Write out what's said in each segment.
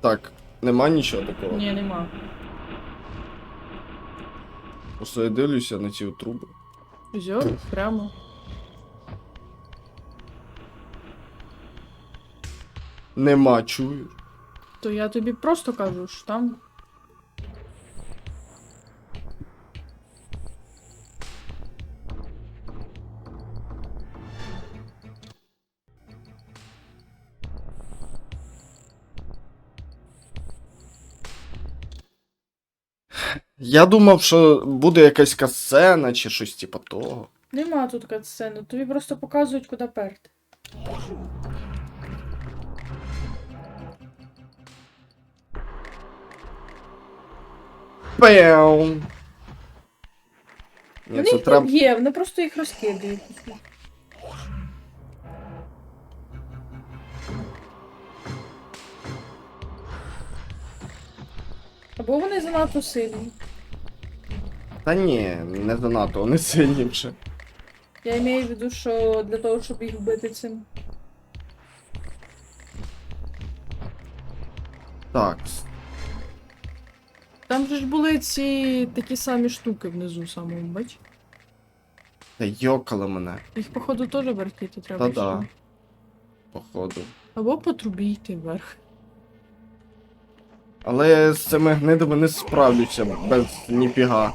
Так, нема нічого такого. Ні, нема. Просто я дивлюся на ці труби. Все, прямо. Нема, чую. То я тобі просто кажу, що там. Я думав, що буде якась касцена чи щось типу того. Нема тут катсцени, тобі просто показують, куди перти. Пеу. Ні, Вони це їх треба. не б'є, вони просто їх розкидають. Або вони занадто сильні. Та ні, не занадто, вони сильні вже. Я маю в виду, що для того, щоб їх вбити цим. Так. Там же ж були ці такі самі штуки внизу самому, бач? Та йокало мене, Їх, походу, теж вертіти треба. Та-да. ще. походу. Або по трубі йти вверх. Але з цими гнидами не справлюся без ніфіга.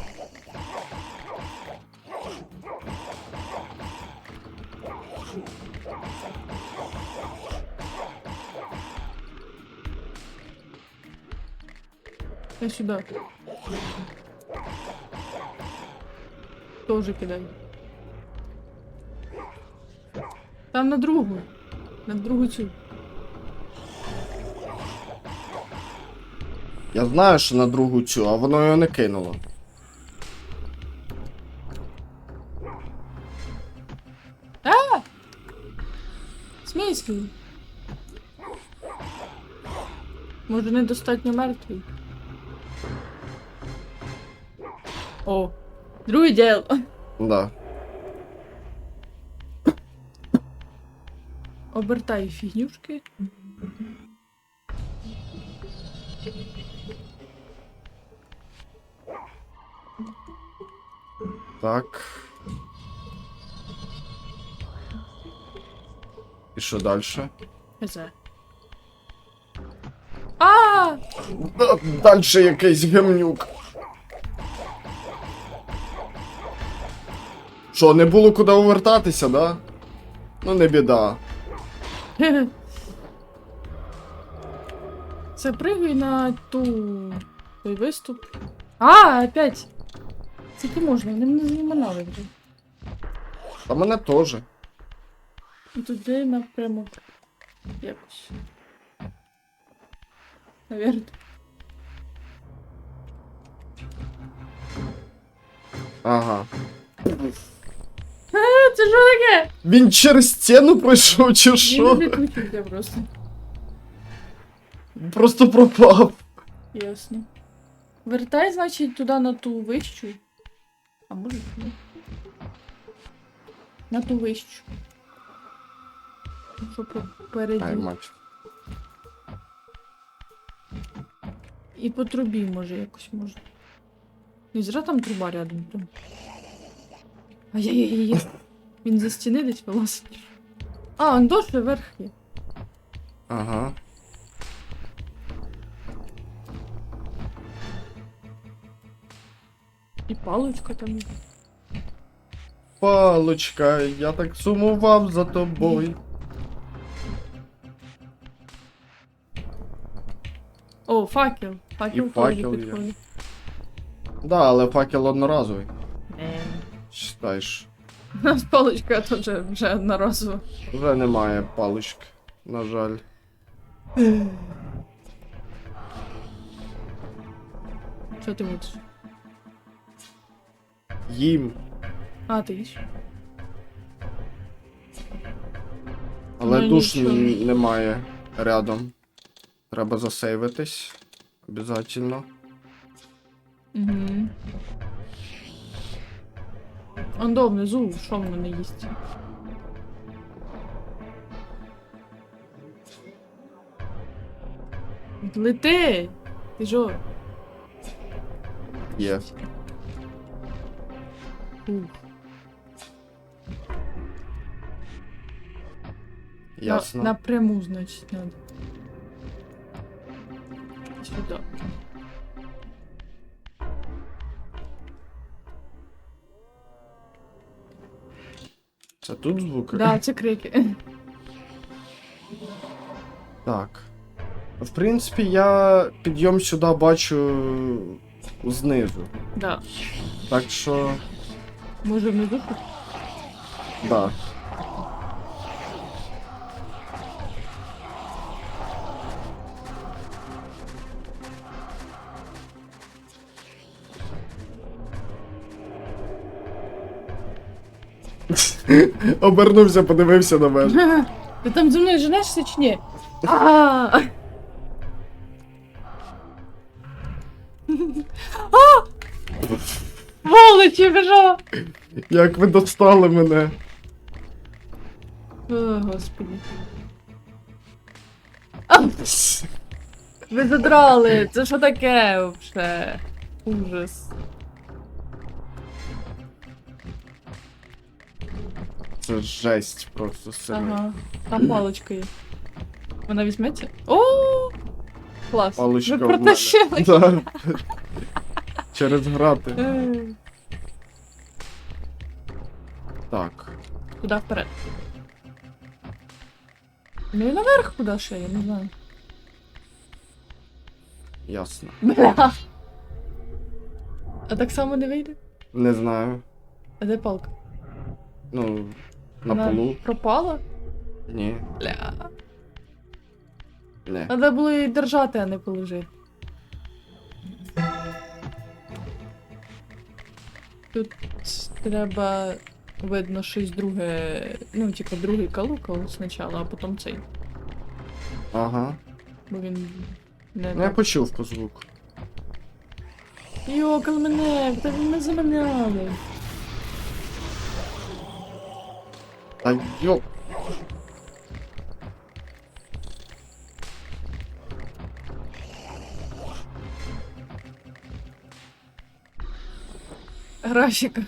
Я сюди. Тоже кидай. Там на другу. На другу цю. Я знаю, що на другу цю, а воно його не кинуло. В смислі? Може недостатньо мертвий. О, друге діло. Да. Обертай фігнюшки. Так. І що далі? Езе. А! Далі якийсь гемнюк. Що, не було куди увертатися, да? Ну не біда. Запрыгуй на ту той виступ. А, опять! Скільки можна, вони мене займанали вже. Та мене теж. І туди напрямок. Якось. Навірно. Ага. Це що таке? Він через стіну пройшов чи що? відключився просто. Просто пропав. Ясно. Вертай, значить, туди на ту вищу. А може ні. На ту вищу. Що попереді. Ай, мать. І по трубі може якось можна. Не зря там труба рядом прям. Ай-яй-яй. Він за стіни десь вилазить. А, он вверх є. Ага. І паличка там є. Палочка, я так сумував за тобою. О, факел. Факел І теж факел є. підходить. Да, але факел одноразовий. Е. Читаєш. У нас паличка теж вже одноразова. Вже немає палички, на жаль. Що ти будеш? Їм. А, ти їш? Але Ну, душ нічого. н- немає рядом. Треба засейвитись. Обязательно. Угу. Он до внизу, що в мене їсть? Лети! Ти жо? Є. Ух. Ясно. На, напряму, значить, надо. Тут звуки? Да, це крики. Так. В принципі, я підйом сюди бачу знизу. Да. Так що. Може внизу? Так. Да. Обернувся, подивився на мене. Ти там зі мною женешся чи ні? А! Волочі, біжо! Як ви достали мене. О, господи. А, ви задрали! Це що таке вообще? Ужас. Це жесть просто сильно. Ага. Там паличка є. Вона візьметься? О! Клас. Паличка Ви в мене. протащили. Да. Через грати. Е, Так. Куда вперед? Ну і наверх куди ще, я не знаю. Ясно. Бля. А так само не вийде? Не знаю. А де палка? Ну, на Вона полу. Пропала? Ні. Бля. Не. Треба було її держати, а не положити. Тут треба, видно, щось друге. Ну, типу, другий калукал спочатку, а потім цей. Ага. Бо він не. Ну я так. почув по звуку. Йокал мене, та ви мене заманяли. Та йоп. Графіка.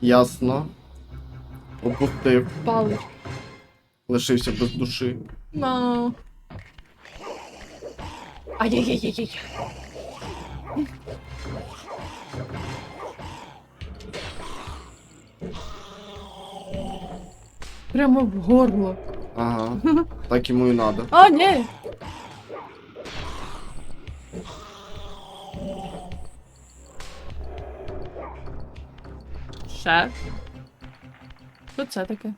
Ясно. Опустив. Палич. Лишився без душі. No. Ай-яй-яй-яй. Прямо в горло. Ага. Так йому і надо. А, ні. Ще. Що це таке?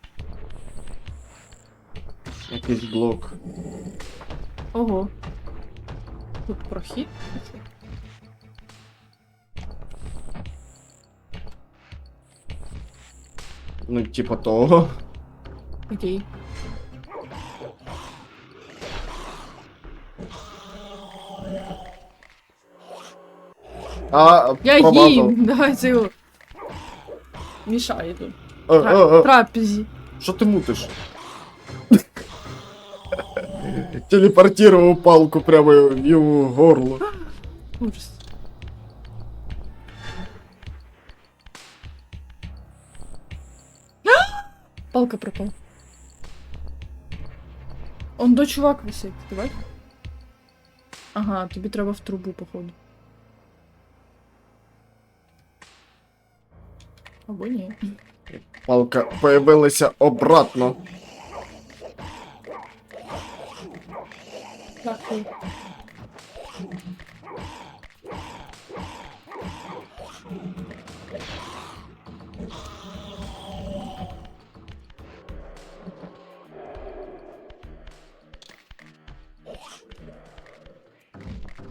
Якийсь блок. Ого. Тут прохід? Ну, типа того. Окей. А, Я промазав. їм! Давайте його. Мішає тут. Е, е, Тра- е, Трапезі. Що ти мутиш? Телепортировал палку прямо в йому горло. Ужас. Палка пропала. Он до чувак висить, давай. Ага, тобі треба в трубу, походу. Або ні. Палка появилася обратно. Дякую.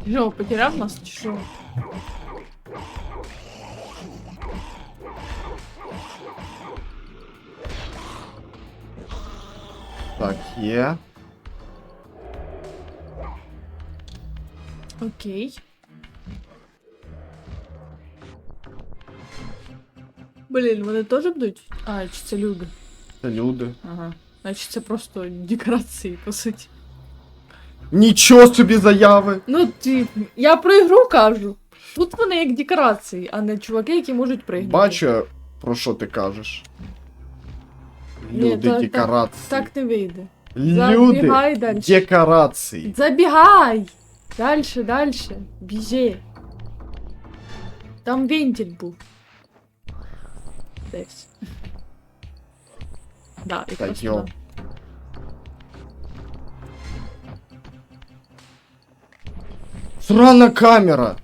Жо, потеряв нас чи що? Так, є. Окей. Блін, вони теж будуть? А, чи це люди? Це люди. Ага. Значить, це просто декорації, по суті. Нічого собі заяви. Ну, ти, я про ігру кажу. Тут вони як декорації, а не чуваки, які можуть пригнути. Бачу, про що ти кажеш. Ні, Люди, та- та- декорації. Так не вийде. Люди, Забігай далі. декорації. Забігай! Дальше, дальше. Біжи. Там вентиль був. Десь. Да, і Та просто. йо. Срана камера.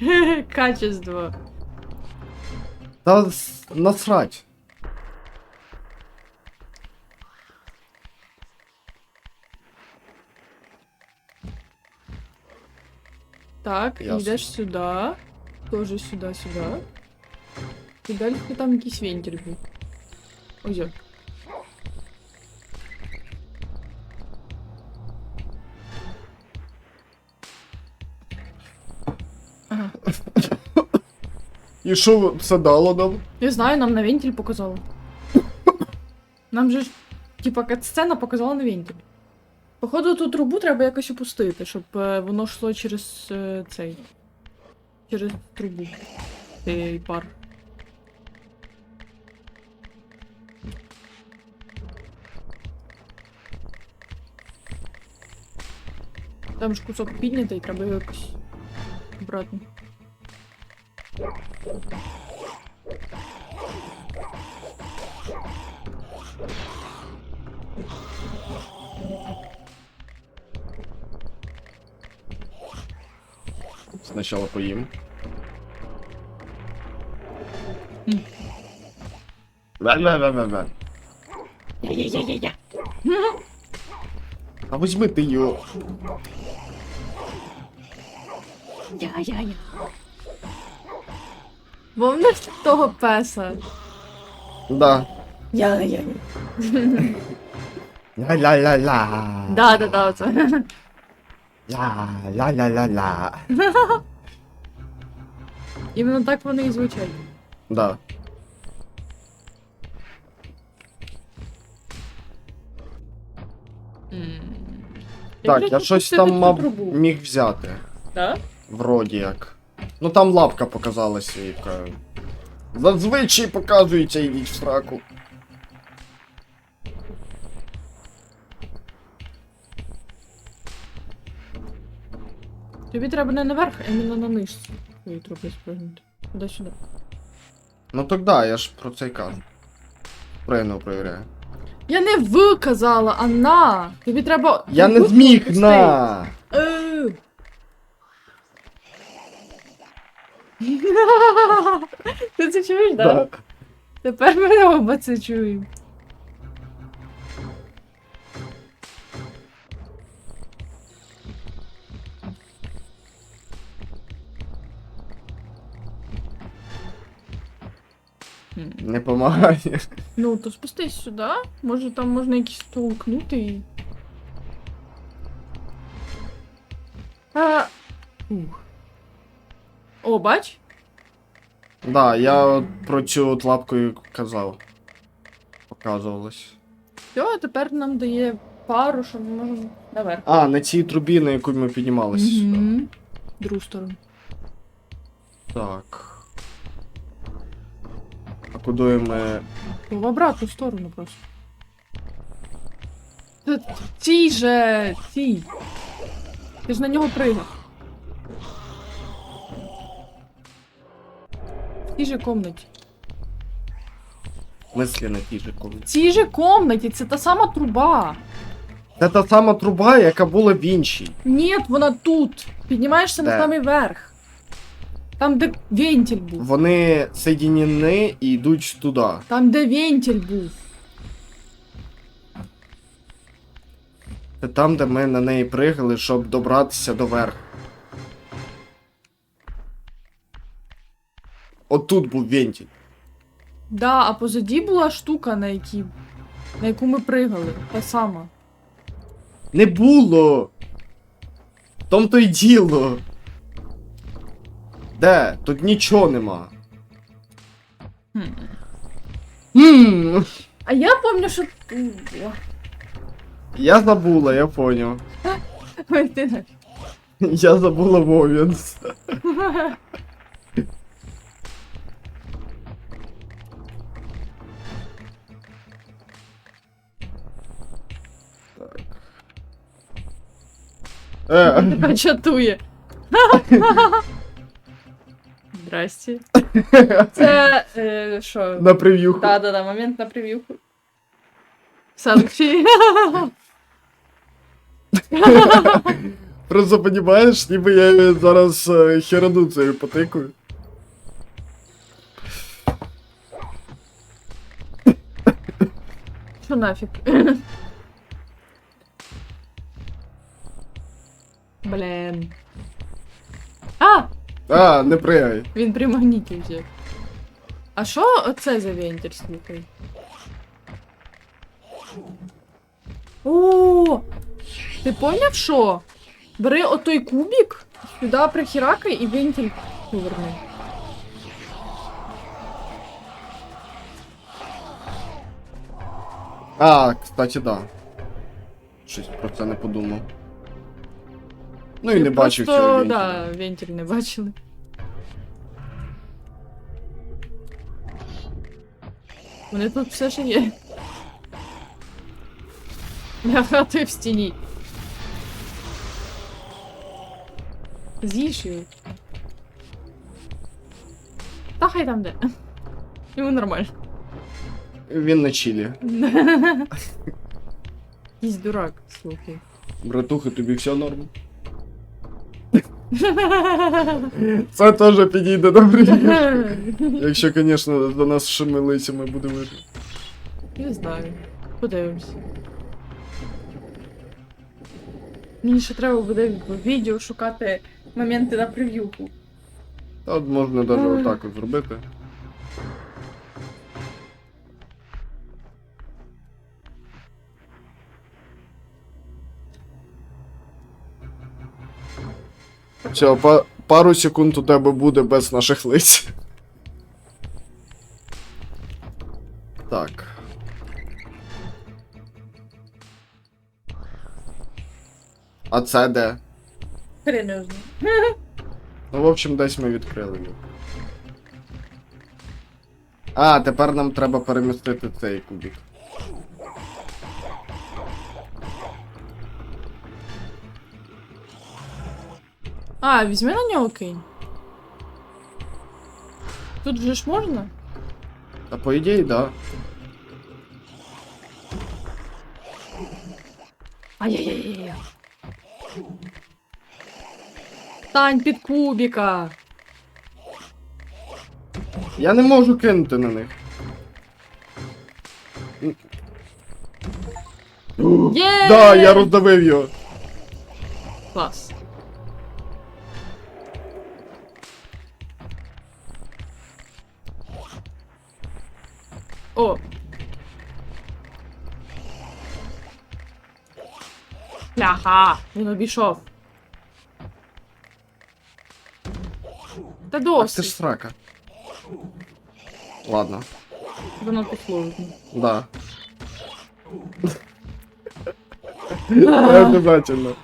Качество. С- насрать. Так, Ясно. йдеш сюди. Тоже сюди, сюди. І далі там якийсь вентиль був. Ось. о. Ага. І що це дало нам? Я знаю, нам на вентиль показало. Нам же ж, типа, катсцена показала на вентиль. Походу, ту трубу треба якось опустити, щоб е, воно йшло через е, цей. Через трубу. Цей пар. Там ж кусок піднятий, треба якось обратно. Спочатку поїм. М. Бе-бе-бе-бе-бе. А візьми ти його. Я-я-я. Помниш того песа? Да. Я-я-я. Ля-ля-ля-ля. Да, да, да, оце. Ля-ля-ля-ля-ля. Іменно так вони і звучать. Да. Так, я щось там мав міг взяти. Да? Вроді як. Ну там лапка показалася, яка. Зазвичай показується йдіть в сраку. Тобі треба не наверх, а іменно на нижці. Твої трупи спригнути. Куди сюди. Ну так да, я ж про це й кажу. Прийну перевіряю. Я не в казала, а на. Тобі треба. Я не зміг на! Е. Ти це чуєш, так? Да? Тепер ми оба це чуємо. Не помагає. Ну, то спустись сюди. Може там можна якийсь толкнути і. А... Ух. О, бач? Да, я от про цю от лапку і казав. Показувалось. Все, тепер нам дає пару, що ми можемо наверх. А, на цій трубі, на яку ми піднімалися. Угу. Другу сторону. Так. Куди ми. В обратну сторону просто. Та же, цій. Ти ж на нього пригав. В тій же комнаті. Мислі на тій же комнаті. В цій же комнаті, це та сама труба. Це та сама труба, яка була в іншій. Ні, вона тут. Піднімаєшся на Де? самий верх. Там, де вентиль був. Вони соєдинені і йдуть туди. Там, де вентиль був. Це там, де ми на неї пригали, щоб добратися до верху. Отут був вентиль. Да, а позаді була штука, на якій. На яку ми пригали. Та сама. Не було. В тому то й діло. Де? Тут нічого нема. Хм. А я помню, що. О, я забула, я поняв. ой. Я забула Вовінс. Так. Е, Така чатує. Здрасте. Це е, що? на прев'юху. Да, да, да, момент на прев'юху. Селфі. Просто понімаєш, ніби я зараз е, херану цією потикую. Що нафіг? Блін. А! А, не пригай. Він при магніті взяв. А що оце за вентиль, слухай? О! Ти поняв, що? Бери отой кубик, сюди прихіракай і вентиль поверни. А, кстати, да. Щось про це не подумав. Ну і Я не бачив просто, цього да, вентиля. вентиль не бачили. Вони тут все ще є. Я хати в стіні. З'їж його. Та хай там де. Йому нормально. Він на чилі. Якийсь дурак, слухай. Братуха, тобі все норм? Це теж підійде до прев'юшки. Якщо, звісно, до нас шемелицями ми будемо. Не знаю. Подивимось. Мені ще треба буде в відео шукати моменти на прев'юху. Та от можна навіть отак от зробити. Все, па- пару секунд у тебе буде без наших лиць. Так. А це де? Хрен його. Ну, в общем, десь ми відкрили його. А, тепер нам треба перемістити цей кубик. А, візьми на нього кинь. Тут вже ж можна? Та по ідеї, да. Ай-яй-яй-яй. Стань під кубіка. Я не можу кинути на них. Є! Да, я роздавив його. Клас. О. Ляха, він обійшов. Та Ах, це ж срака. Ладно, воно послужно. да. Обязательно.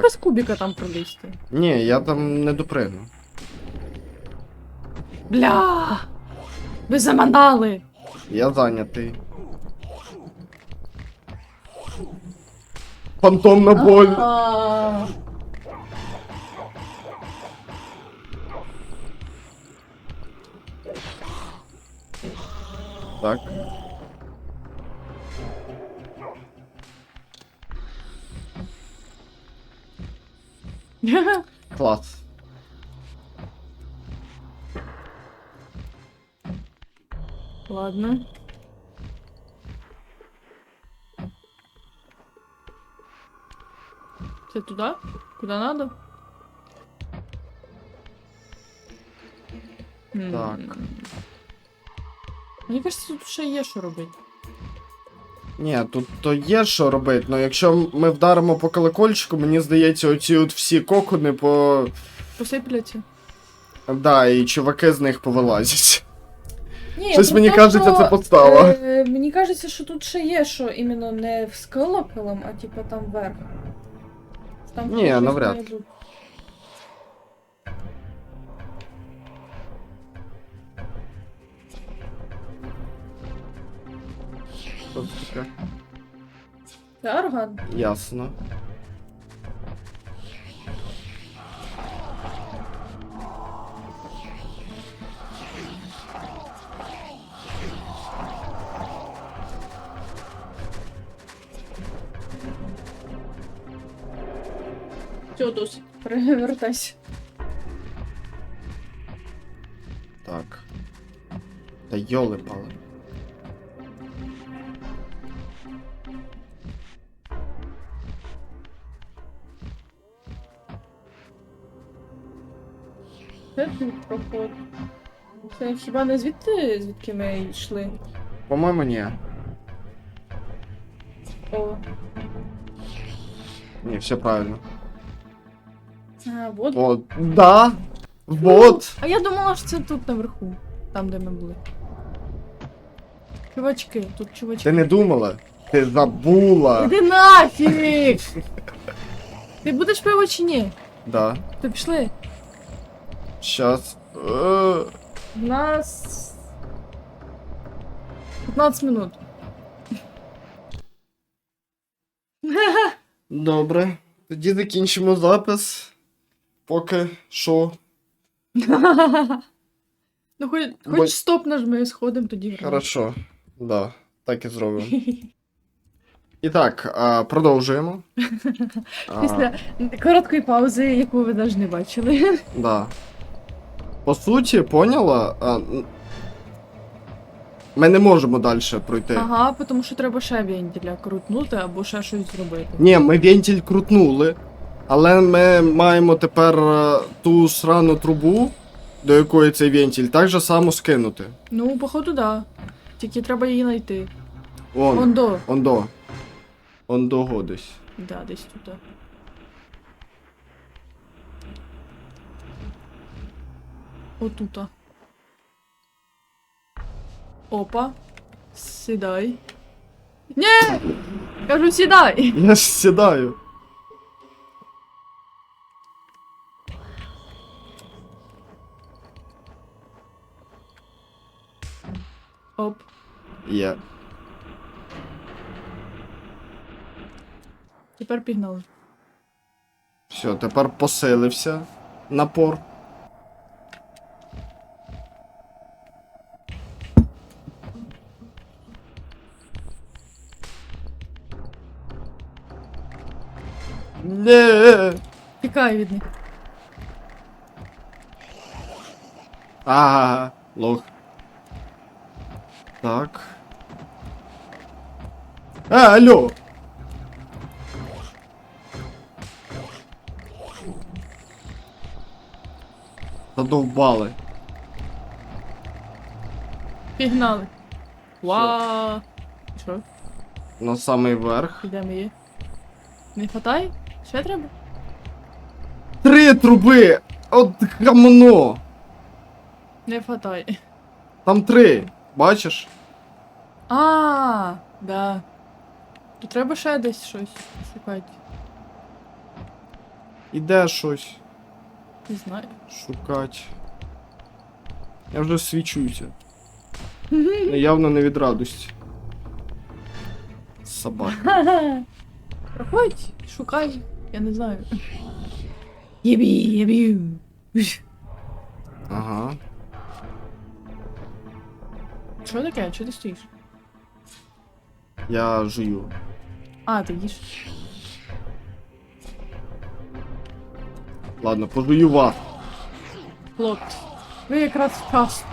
Так. без кубіка там пролізти. Ні, я там не допригну. Бля! Ви заманали! Я зайнятий. Фантомна боль. А. Так. Клас. Ладно. Це туди? Куди надо? Так. Мені кажется, тут ще є що робити. Ні, тут то є що робити, але якщо ми вдаримо по колокольчику, мені здається, оці от всі кокони по. Посипляться. Да, і чуваки з них повилазять. Ні, Щось мені те, кажеться, що, це подстава. Е, мені кажеться, що тут ще є, що іменно не в скалопелем, а типа там вверх. Там Ні, щось навряд. має бути. Що це таке? Це орган. Ясно. Все, досить. Перевертайся. Так. Та йоли пали. Це тут проход. Це хіба не звідти, звідки ми йшли? По-моєму, ні. О. Ні, все правильно. А, вот. От. Да. Вот. А я думала, що це тут наверху. Там, де ми були. Чувачки, тут чувачки. Ти не думала? Ти забула. Іди нафіг! Ти будеш пиво чи ні? Да. То пішли. Е, У нас 15 минут. Добре. Тоді закінчимо запис. Поки що. ну хоч, Бо- хоч стоп нажми, сходимо тоді. граємо. Хорошо. Да, так і зробимо. І так, а, продовжуємо. А, Після короткої паузи, яку ви навіть не бачили. Да. По суті, поняла? А, ми не можемо далі пройти. Ага, тому що треба ще вентиля крутнути або ще щось зробити. Ні, ми вентиль крутнули, але ми маємо тепер е, ту срану трубу, до якої цей вентиль, так же само скинути. Ну, походу, да. Тільки треба її знайти. Вон, Ондо. ондо. Ондо годись. Да, десь тут. Отута. Опа. Сідай. Ні! Кажу, сідай! Я ж сідаю. Оп. Є. Тепер пігнали. Все, тепер посилився напор. Тікай від них. Ага, лох. Так. А, алло. Задовбали. Пігнали. Ва. Що? На самий верх. Де ми є? Не хватає? Ще треба? Три труби! От гамно! Не хватає. Там три. Бачиш? А, да. То треба ще десь щось шукати. Іде щось Не знаю. шукати. Я вже свічуся. Явно не від радості. Собака. Проходь, шукай, я не знаю. Єбі, єбі. Ага. Що таке? Чого ти стоїш? Я жую. А, ти їш. Ладно, пожую вас. Плот. Ви якраз вчасно.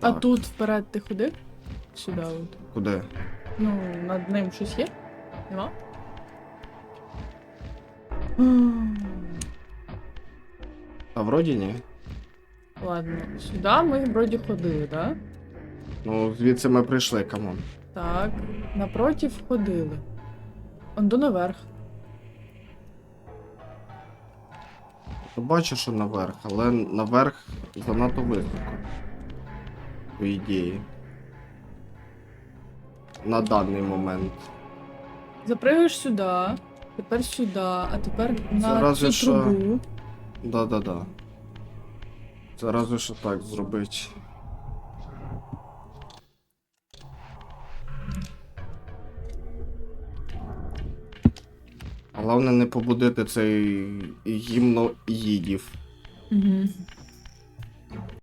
А Так. тут вперед ти ходив? Сюди от. Куди? Ну, над ним щось є? Нема? А вроді ні. Ладно, сюди ми вроді ходили, да? Ну, звідси ми прийшли, камон. Так, напротив ходили. Он до наверх. Ти бачиш, що наверх, але наверх занадто високо. По ідеї. На даний момент. Запригаєш сюди, тепер сюди, а тепер на Зараз цю що? трубу. Да-да-да. Разве що так зробити. Головне не побудити цей гімно їдів. Угу.